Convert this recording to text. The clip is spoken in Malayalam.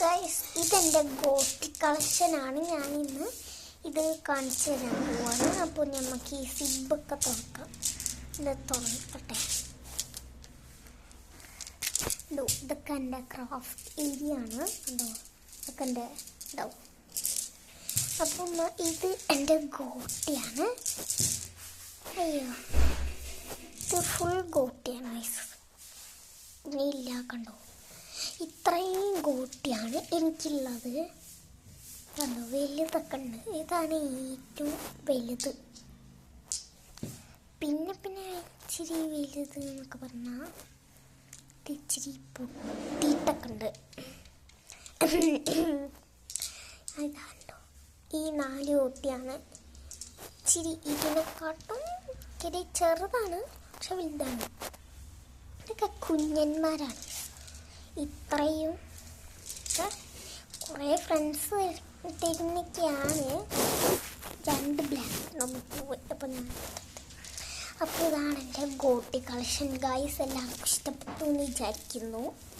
ഗൈസ് ഇതെന്റെ ഗോട്ടി കളക്ഷനാണ് ഞാൻ ഇന്ന് ഇത് കാണിച്ചു തരാൻ പോവാണ്. അപ്പോൾ നമുക്ക് ഈ സിബൊക്കെ തുറക്കാം. ഇത് തുറക്കട്ടെ. ഇതോ ഇതൊക്കെ എന്റെ ക്രാഫ്റ്റ് ഏരിയ ആണ്. ഉണ്ടോ ഇതൊക്കെ എന്റെ ഇതാവും അപ്പം ഇത് എന്റെ ഗോട്ടിയാണ്. അയ്യോ ഇത് ഫുൾ ഗോട്ടിയാണ് ഗൈസ് ഇനി ഇല്ല കണ്ടോ? ഇത്രയും കൂട്ടിയാണ് എനിക്കുള്ളത്. കണ്ടോ? വലുതൊക്കെ ഉണ്ട്. ഇതാണ് ഏറ്റവും വലുത്. പിന്നെ പിന്നെ ഇച്ചിരി വലുത് എന്നൊക്കെ പറഞ്ഞാൽ ഇച്ചിരി പൊട്ടിയിട്ടൊക്കെ ഉണ്ട്. അതാണ്ടോ? ഈ നാല് കൂട്ടിയാണ്. ഇച്ചിരി ഇതിനെക്കാട്ടും ഇച്ചിരി ചെറുതാണ് പക്ഷെ വലുതാണ്. ഇതൊക്കെ കുഞ്ഞന്മാരാണ്. ഇത്രയും. കുറെ ഫ്രണ്ട്സ് തരുന്നൊക്കെയാണ് രണ്ട് ബ്ലാക്ക് നമുക്ക് പോയി. അപ്പം ഞാൻ അപ്പോൾ ഇതാണ് എന്റെ ഗോട്ടി കളക്ഷൻ ഗായ്സ് എല്ലാവർക്കും ഇഷ്ടപ്പെട്ടു എന്ന് വിചാരിക്കുന്നു. അപ്പോൾ